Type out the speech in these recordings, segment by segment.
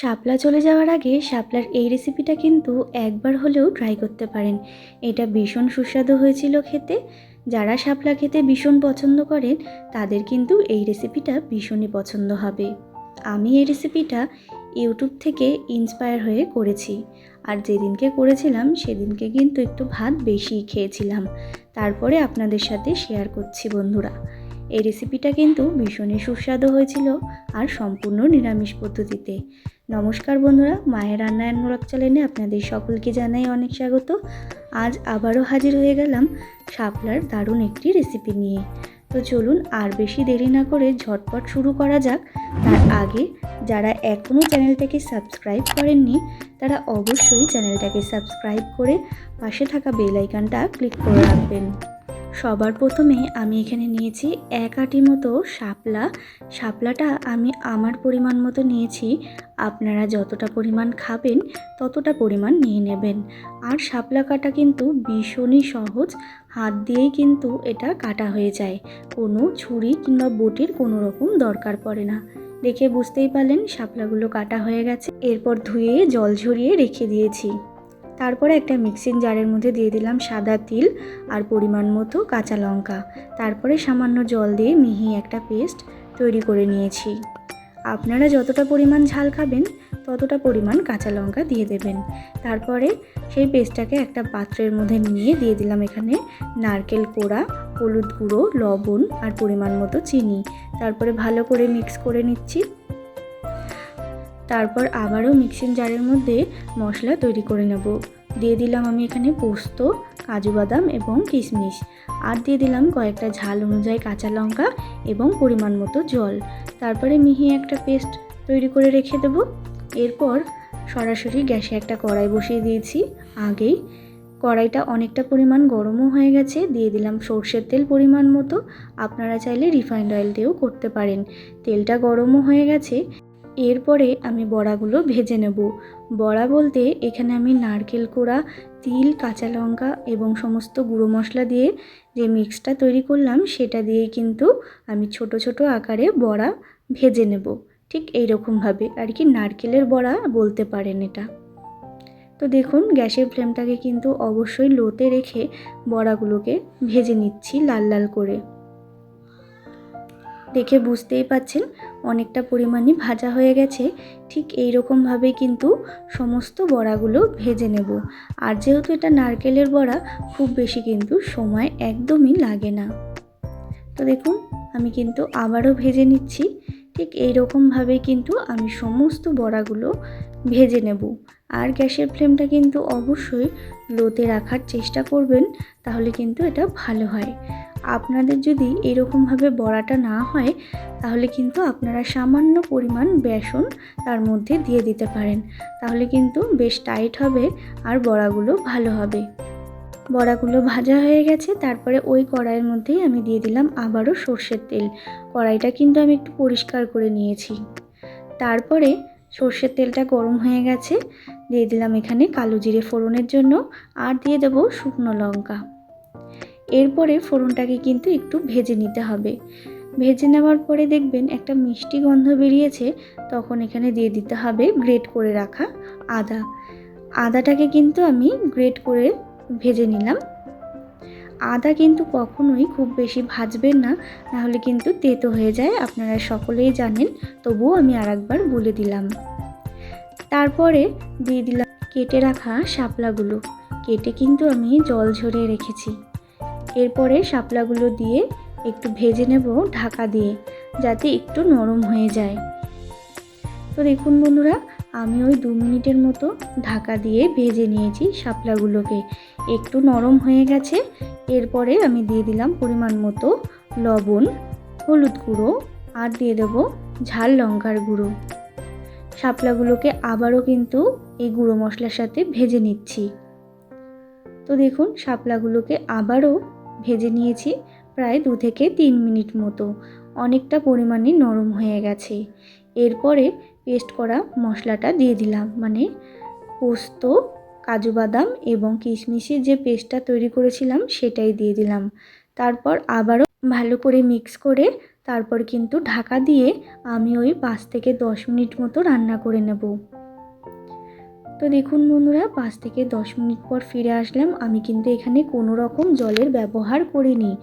শাপলা চলে যাওয়ার আগে শাপলার এই রেসিপিটা কিন্তু একবার হলেও ট্রাই করতে পারেন। এটা ভীষণ সুস্বাদু হয়েছিল খেতে। যারা শাপলা খেতে ভীষণ পছন্দ করেন, তাদের কিন্তু এই রেসিপিটা ভীষণই পছন্দ হবে। আমি এই রেসিপিটা ইউটিউব থেকে ইন্সপায়ার হয়ে করেছি। আর যেদিনকে করেছিলাম, সেদিনকে কিন্তু একটু ভাত বেশিই খেয়েছিলাম। তারপরে আপনাদের সাথে শেয়ার করছি বন্ধুরা। এই রেসিপিটা কিন্তু ভীষণই সুস্বাদু হয়েছিল আর সম্পূর্ণ নিরামিষ পদ্ধতিতে। নমস্কার বন্ধুরা, মায়ের রান্না অ্যান্ড চ্যানেলে আপনাদের সকলকে জানাই অনেক স্বাগত। আজ আবারও হাজির হয়ে গেলাম শাপলার দারুণ একটি রেসিপি নিয়ে। তো চলুন আর বেশি দেরি না করে ঝটপট শুরু করা যাক। তার আগে যারা এখনও চ্যানেলটাকে সাবস্ক্রাইব করেননি, তারা অবশ্যই চ্যানেলটাকে সাবস্ক্রাইব করে পাশে থাকা বেল আইকনটা ক্লিক করে রাখবেন। সবার প্রথমে আমি এখানে নিয়েছি এক আটি মতো শাপলা। শাপলাটা আমি আমার পরিমাণ মতো নিয়েছি। আপনারা যতটা পরিমাণ খাবেন, ততটা পরিমাণ নিয়ে নেবেন। আর শাপলা কাটা কিন্তু ভীষণই সহজ। হাত দিয়েই কিন্তু এটা কাটা হয়ে যায়। কোনো ছুরি কিংবা বটির কোনো রকম দরকার পড়ে না। দেখে বুঝতেই পারলেন শাপলাগুলো কাটা হয়ে গেছে। এরপর ধুয়ে জল ঝরিয়ে রেখে দিয়েছি। তারপরে একটা মিক্সিং জারের মধ্যে দিয়ে দিলাম সাদা তিল আর পরিমাণ মতো কাঁচা লঙ্কা। তারপরে সামান্য জল দিয়ে মিহি একটা পেস্ট তৈরি করে নিয়েছি। আপনারা যতটা পরিমাণ ঝাল খাবেন, ততটা পরিমাণ কাঁচা লঙ্কা দিয়ে দেবেন। তারপরে সেই পেস্টটাকে একটা পাত্রের মধ্যে নিয়ে দিয়ে দিলাম এখানে নারকেল কোড়া, হলুদ গুঁড়ো, লবণ আর পরিমাণ মতো চিনি। তারপরে ভালো করে মিক্স করে নিচ্ছি। তারপর আবারও মিক্সিং জারের মধ্যে মশলা তৈরি করে নেব। দিয়ে দিলাম আমি এখানে পোস্ত, কাজু বাদাম এবং কিশমিশ। আর দিয়ে দিলাম কয়েকটা ঝাল অনুযায়ী কাঁচা লঙ্কা এবং পরিমাণ মতো জল। তারপরে মিহি একটা পেস্ট তৈরি করে রেখে দেবো। এরপর সরাসরি গ্যাসে একটা কড়াই বসিয়ে দিয়েছি। আগেই কড়াইটা অনেকটা পরিমাণ গরমও হয়ে গেছে। দিয়ে দিলাম সর্ষের তেল পরিমাণ মতো। আপনারা চাইলে রিফাইন্ড অয়েল দিয়েও করতে পারেন। তেলটা গরমও হয়ে গেছে। এরপরে আমি বড়াগুলো ভেজে নেব। বড়া বলতে এখানে আমি নারকেল কোড়া, তিল, কাঁচা লঙ্কা এবং সমস্ত গুঁড়ো মশলা দিয়ে যে মিক্সটা তৈরি করলাম সেটা দিয়েই কিন্তু আমি ছোট ছোট আকারে বড়া ভেজে নেব। ঠিক এই রকমভাবে আর কি নারকেলের বড়া বলতে পারেন এটা। তো দেখুন, গ্যাসের ফ্লেমটাকে কিন্তু অবশ্যই লোতে রেখে বড়াগুলোকে ভেজে নিচ্ছি লাল লাল করে। দেখে বুঝতেই পাচ্ছেন অনেকটা পরিমাণে ভাজা হয়ে গেছে, ঠিক এই রকমভাবেই কিন্তু সমস্ত বড়াগুলো ভেজে নেব। আর যেহেতু এটা নারকেলের বড়া, খুব বেশি কিন্তু সময় একদমই লাগে না। তো দেখুন, আমি কিন্তু আবারও ভেজে নিচ্ছি, ঠিক এই রকমভাবেই কিন্তু আমি সমস্ত বড়াগুলো ভেজে নেব। আর গ্যাসের ফ্লেমটা কিন্তু অবশ্যই লোতে রাখার চেষ্টা করবেন, তাহলে কিন্তু এটা ভালো হয়। আপনাদের যদি এরকমভাবে বড়াটা না হয়, তাহলে কিন্তু আপনারা সামান্য পরিমাণ বেসন তার মধ্যে দিয়ে দিতে পারেন। তাহলে কিন্তু বেশ টাইট হবে আর বড়াগুলো ভালো হবে। বড়াগুলো ভাজা হয়ে গেছে, তারপরে ওই কড়াইয়ের মধ্যেই আমি দিয়ে দিলাম আবারও সর্ষের তেল। কড়াইটা কিন্তু আমি একটু পরিষ্কার করে নিয়েছি। তারপরে সর্ষের তেলটা গরম হয়ে গেছে, দিয়ে দিলাম এখানে কালো জিরে ফোড়নের জন্য, আর দিয়ে দেবো শুকনো লঙ্কা। এরপরে ফোড়নটাকে কিন্তু একটু ভেজে নিতে হবে। ভেজে নেওয়ার পরে দেখবেন একটা মিষ্টি গন্ধ বেরিয়েছে, তখন এখানে দিয়ে দিতে হবে গ্রেট করে রাখা আদা। আদাটাকে কিন্তু আমি গ্রেট করে ভেজে নিলাম। আদা কিন্তু কখনোই খুব বেশি ভাজবেন না, নাহলে কিন্তু তেতো হয়ে যায়, আপনারা সকলেই জানেন, তবুও আমি আর একবার বলে দিলাম। তারপরে দিয়ে দিলাম কেটে রাখা শাপলাগুলো। কেটে কিন্তু আমি জল ঝরিয়ে রেখেছি। এরপরে শাপলাগুলো দিয়ে একটু ভেজে নেব ঢাকা দিয়ে, যাতে একটু নরম হয়ে যায়। তো দেখুন বন্ধুরা, আমি ওই দু মিনিটের মতো ঢাকা দিয়ে ভেজে নিয়েছি শাপলাগুলোকে। একটু নরম হয়ে গেছে, এরপরে আমি দিয়ে দিলাম পরিমাণ মতো লবণ, হলুদ গুঁড়ো, আর দিয়ে দেবো ঝাল লঙ্কার গুঁড়ো। শাপলাগুলোকে আবারও কিন্তু এই গুঁড়ো মশলার সাথে ভেজে নিচ্ছি। তো দেখুন, শাপলাগুলোকে আবারও ভেজে নিয়েছি প্রায় দু থেকে তিন মিনিট মতো। অনেকটা পরিমাণে নরম হয়ে গেছে। এরপরে পেস্ট করা মশলাটা দিয়ে দিলাম মানে পোস্ত, কাজু বাদাম এবং কিশমিশের যে পেস্টটা তৈরি করেছিলাম সেটাই দিয়ে দিলাম। তারপর আবারও ভালো করে মিক্স করে তারপর কিন্তু ঢাকা দিয়ে আমি ওই পাঁচ থেকে দশ মিনিট মতো রান্না করে নেব। তো দেখুন বন্ধুরা, পাঁচ থেকে দশ মিনিট পর ফিরে আসলাম। আমি কিন্তু এখানে কোনো রকম জলের ব্যবহার করিনি।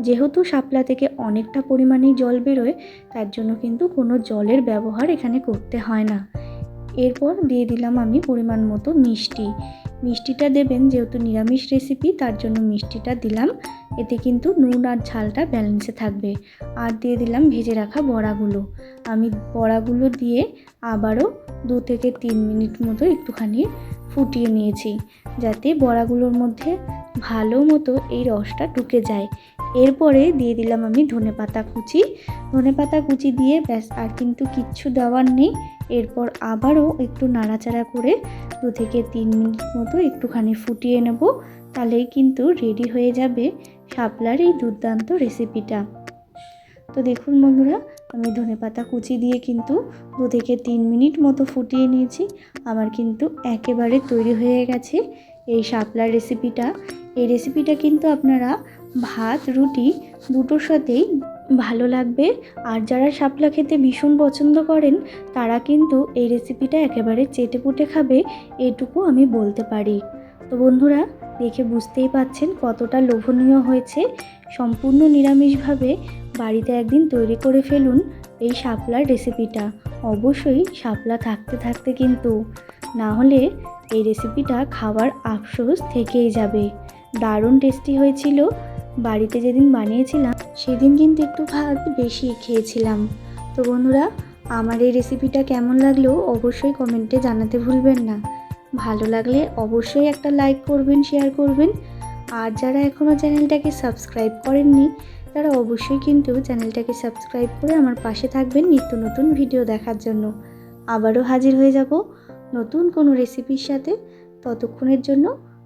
যেহেতু শাপলা থেকে অনেকটা পরিমাণেই জল বেরোয়, তার জন্য কিন্তু কোনো জলের ব্যবহার এখানে করতে হয় না। এরপর দিয়ে দিলাম আমি পরিমাণ মতো মিষ্টি। মিষ্টিটা দেবেন যেহেতু নিরামিষ রেসিপি তার জন্য মিষ্টিটা দিলাম। এতে কিন্তু নুন আর ঝালটা ব্যালেন্সে থাকবে। আর দিয়ে দিলাম ভেজে রাখা বড়াগুলো। আমি বড়াগুলো দিয়ে আবারও দু থেকে তিন মিনিট মতো একটুখানি ফুটিয়ে নিয়েছি, যাতে বড়াগুলোর মধ্যে ভালো মতো এই রসটা ঢুকে যায়। এরপরে দিয়ে দিলাম আমি ধনে পাতা কুচি। ধনে পাতা কুচি দিয়ে ব্যাস, আর কিন্তু কিচ্ছু দেওয়ার নেই। এরপর আবারও একটু নাড়াচাড়া করে দু থেকে তিন মিনিট মতো একটুখানি ফুটিয়ে নেব। তাহলেই কিন্তু রেডি হয়ে যাবে শাপলার এই দুর্দান্ত রেসিপিটা তো দেখুন বন্ধুরা, আমি ধনেপাতা কুচি দিয়ে কিন্তু দু থেকে তিন মিনিট মতো ফুটিয়ে নিয়েছি। আমার কিন্তু একেবারে তৈরি হয়ে গেছে এই শাপলার রেসিপিটা এই রেসিপিটা কিন্তু আপনারা ভাত, রুটি দুটোর সাথেই ভালো লাগবে। আর যারা শাপলা খেতে ভীষণ পছন্দ করেন, তারা কিন্তু এই রেসিপিটা একেবারে চেটে পুটে খাবে, এটুকু আমি বলতে পারি। তো বন্ধুরা, দেখে বুঝতেই পাচ্ছেন কতটা লোভনীয় হয়েছে। সম্পূর্ণ নিরামিষভাবে বাড়িতে একদিন তৈরি করে ফেলুন এই শাপলার রেসিপিটা অবশ্যই শাপলা থাকতে থাকতে কিন্তু, না হলে এই রেসিপিটা খাওয়ার আফসোস থেকেই যাবে। দারুণ টেস্টি হয়েছিল। বাড়িতে যেদিন বানিয়েছিলাম, সেদিন কিন্তু একটু ভাত বেশি খেয়েছিলাম। তো বন্ধুরা, আমার এই রেসিপিটা কেমন লাগল অবশ্যই কমেন্টে জানাতে ভুলবেন না। ভালো লাগলে অবশ্যই একটা লাইক করবেন শেয়ার করবেন। আর যারা এখনও চ্যানেলটাকে সাবস্ক্রাইব করেননি, তারা অবশ্যই কিন্তু চ্যানেলটাকে সাবস্ক্রাইব করে আমার পাশে থাকবেন নিত্য নতুন ভিডিও দেখার জন্য। আবারও হাজির হয়ে যাব নতুন কোনো রেসিপির সাথে। ততক্ষণের জন্য